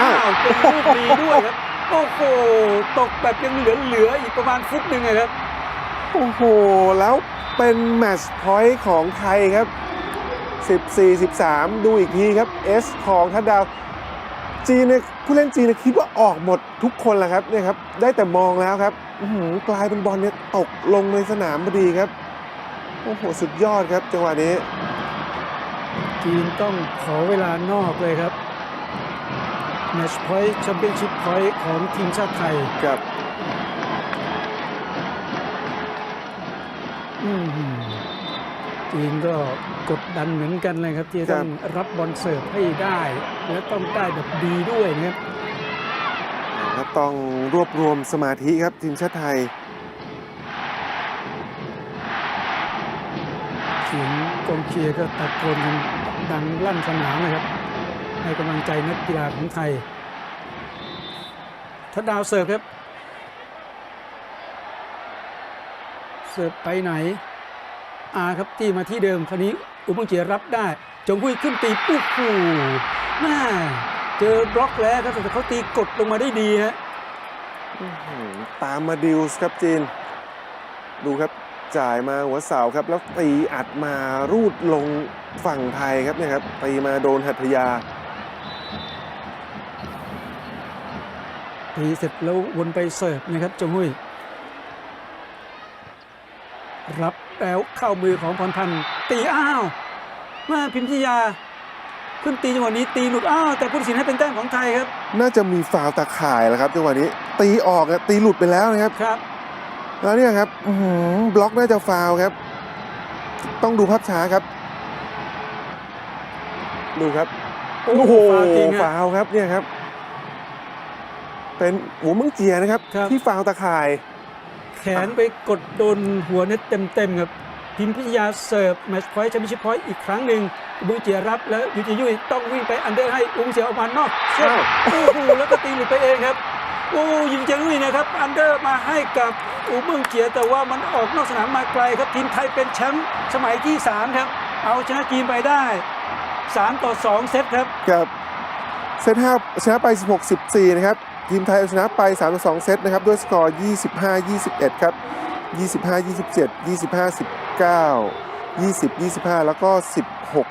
อ้าอ้าววเป็นลูกดีด้วยครับ โอ้โห ตกแบบยังเหลือๆอีกประมาณฟุตหนึ่งอะครับ โอ้โห แล้วเป็นแมตช์พอยต์ของไทยครับ 14 13 ดูอีกทีครับ S ของทัดดาวจีนเนี่ยผู้เล่นจีนเนี่ยคิดว่าออกหมดทุกคนแหละครับเนี่ยครับ ได้แต่มองแล้วครับอื้อหือกลายเป็นบอลเนี่ยตกลงในสนามพอดีครับ โอ้โห สุดยอดครับจังหวะนี้ จีนต้องขอเวลานอกเลยครับ แมชพอยต์แชมเปี้ยนชิพพอยต์ของทีมชาติไทย ครับอืมจีนก็กดดันเหมือนกันเลยครับที่จะต้องรับบอลเสิร์ฟให้ได้ และต้องได้แบบดีด้วยนะครับครับต้องรวบรวมสมาธิครับทีมชาติไทยเสียงกองเชียร์ก็ตะโกนกันดังลั่นสนามเลยครับ ให้กำลังใจนักกีฬาของไทยทัดดาวเสิร์ฟครับ เสิร์ฟไปไหน อาครับตีมาที่เดิมคราวนี้อุบังเจียรับได้ จงหุยขึ้นตีปุ๊บหูแม่เจอบล็อกแล้วครับแต่เขาตีกดลงมาได้ดีฮะตามมาดิวส์ครับจีน ดูครับจ่ายมาหัวเสาครับ แล้วตีอัดมารูดลงฝั่งไทยครับเนี่ยครับตีมาโดนหัตถยา ตีเสร็จแล้ววนไปเสิร์ฟนะครับจงหุยรับแล้วเข้ามือของพรพันธ์ตีอ้าวมาพิมพิยาขึ้นตีจังหวะนี้ตีหลุดอ้าวแต่ผู้ตัดสินให้เป็นแต้มของไทยครับ น่าจะมีฟาวล์ตาข่ายแล้วครับจังหวะนี้ ตีออกอะตีหลุดไปแล้วนะครับครับ แล้วเนี่ยครับอื้อหือบล็อกน่าจะฟาวล์ครับ ต้องดูภาพช้าครับ ดูครับโอ้โอ้โหโหฟาวล์จริงฮะฟาวล์ครับเนี่ยครับ เป็นหูมึงเจียนะครับ ครับ ที่ฟาวล์ตาข่าย แขนไปกดโดนหัวเน็ตเต็มๆครับพิมพิยาเสิร์ฟแมตช์พอยต์แชมเปี้ยนชิพพอยต์อีกครั้งหนึ่งอุบุงเจียรับแล้วยูจิยุยต้องวิ่งไปอันเดอร์ให้อุบุงเจียออกมานอกเส้นอ้าว โอ้โหแล้วก็ตีหลุดไปเองครับโอ้ยูจิยุยนะครับอันเดอร์มาให้กับอุบุงเจียแต่ว่ามันออกนอกสนามมาไกลครับทีมไทยเป็นแชมป์สมัยที่สามครับเอาชนะจีนไปได้สามต่อสองเซตครับ กับเซต5ชนะไป 16 14 นะครับ ทีมไทยเอาชนะไป 3 2 เซตนะครับ ด้วยสกอร์ 25 21 ครับ 25 27 25 19 20 25 แล้วก็ 16